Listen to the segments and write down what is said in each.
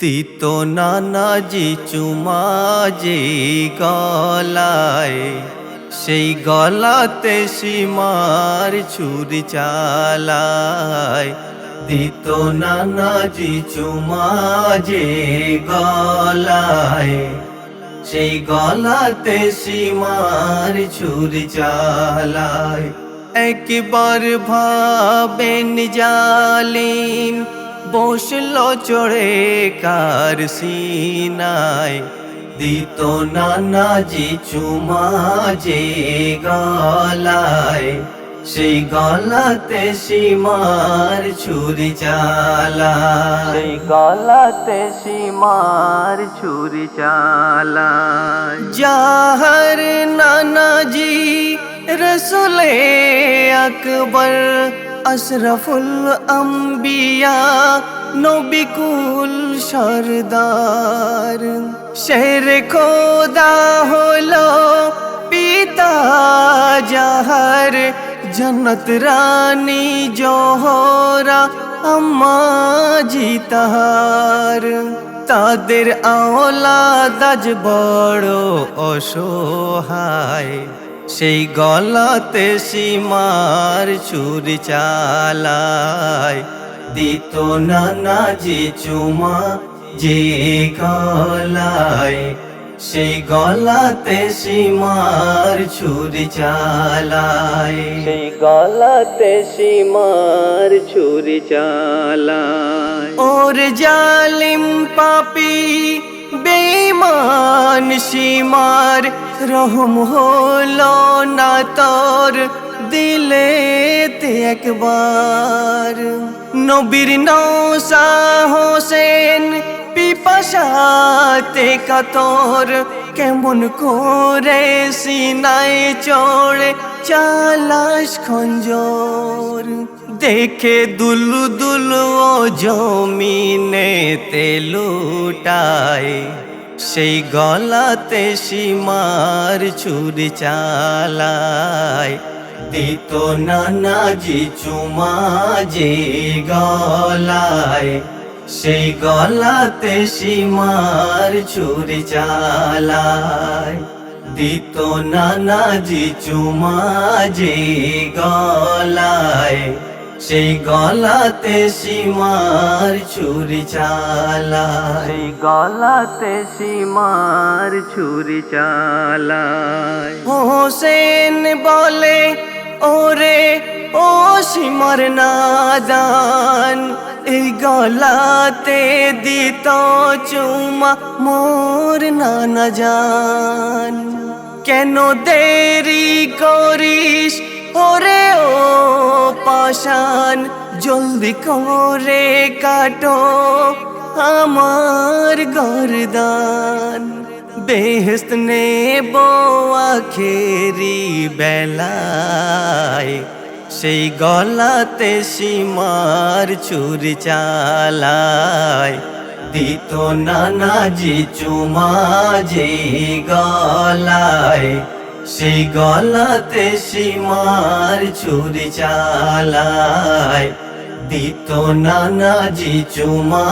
দিত নানাজি চুমা যে গলায়, সেই গলাতে সীমার ছুরি চালায়। দিত নানাজি চুমা যে গলায়, সেই গলাতে সীমার ছুরি চালায়। একবার ভাবেন জালিম বসল চড়ে কার সিনায় দিত নানাজি চুমা যে গলায় সেই গলাতে সীমার ছুরি চালায়। সেই গলাতে সীমার ছুরি চালায়। যাহার নানাজি রসুলে আকবর আশরফুল আম্বিয়া, নবিকুল সরদার। শের খোদা হলো পিতা যাহার, জন্নত রানী জোহরা আম্মা জিতাহার তাদের আওলাদ আজ বড় অসহায়। সেই গলাতে সীমার ছুরি চালায়। দিত নানাজি চুমা যে গলায় সেই গলাতে সীমার ছুরি চালায়। সেই গলাতে সীমার ছুরি চালায়। ওর জালিম পাপি বেমান সীমার রহম হলো না তোর দিলেতে একবার। নবীর নৌসা হোসেন পিপাসাতে কাতর, কেমন করে সিনায় চড়ে চালাস খঞ্জর। দেখে দুলু দুলু জমিনে তেলুটায় সেই গলাতে সীমার ছুরি চালায়। দিত নানাজি চুমা যে গলায়, সেই গলাতে সীমার ছুরি চালায়। দিত নানাজি চুমা যে গলায় সেই গলাতে সীমার ছুরি চালায়। সেই গলাতে সীমার ছুরি চালায়। হোসেন বলে ওরে ও সীমার নাদান এই গলাতে দিত চুমা মোর নানা জান। কেন দেরি করিস ওরে ও পাশান জলদি করে কাটো আমার গরদান। বেহস্ত নে আখেরি বেলায়, সেই গলাতে সীমার ছুরি চালায়। দিত নানাজি চুমা যে গলায় সেই গলাতে সীমার ছুরি চালায়। দিত নানাজি চুমা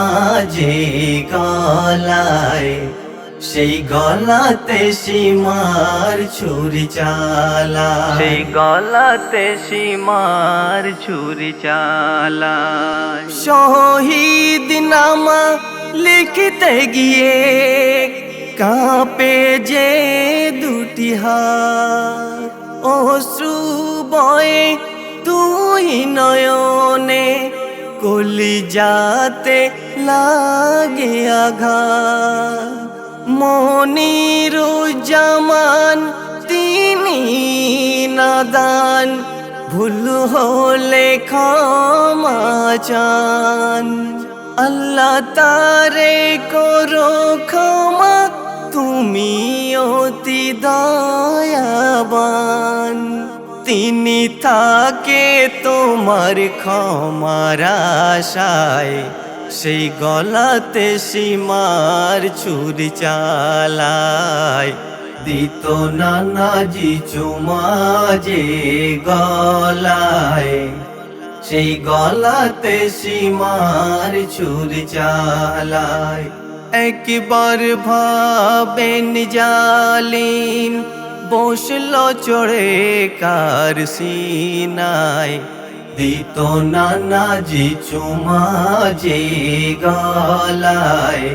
যে গলায়। সেই গলাতে সীমার ছুরি চালায়। সেই গলাতে সীমার ছুরি চালায়। শহীদ নামা লিখতে গিয়ে কাঁপে যে হাত অশ্রু বয়ে তুই নয়নে কলি যাতে লাগে আঘাত। মনিরুজ্জামান তিনি নাদান, ভুল হলে ক্ষমা চান। আল্লাহ তারে করো ক্ষমা তুমি অতি দয়াবান। তিনি থাকে তোমার ক্ষমার আশায়। সেই গলাতে সীমার ছুরি চালায়। দিত নানাজি চুমা যে গলায়। সেই গলাতে সীমার ছুরি চালায়। একবার ভাবেন জালিম, বসল চড়ে কার সিনায় দিত নানাজি চুমা যে গলায়,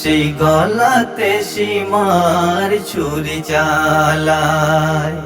সেই গলাতে সীমার ছুরি চালায়।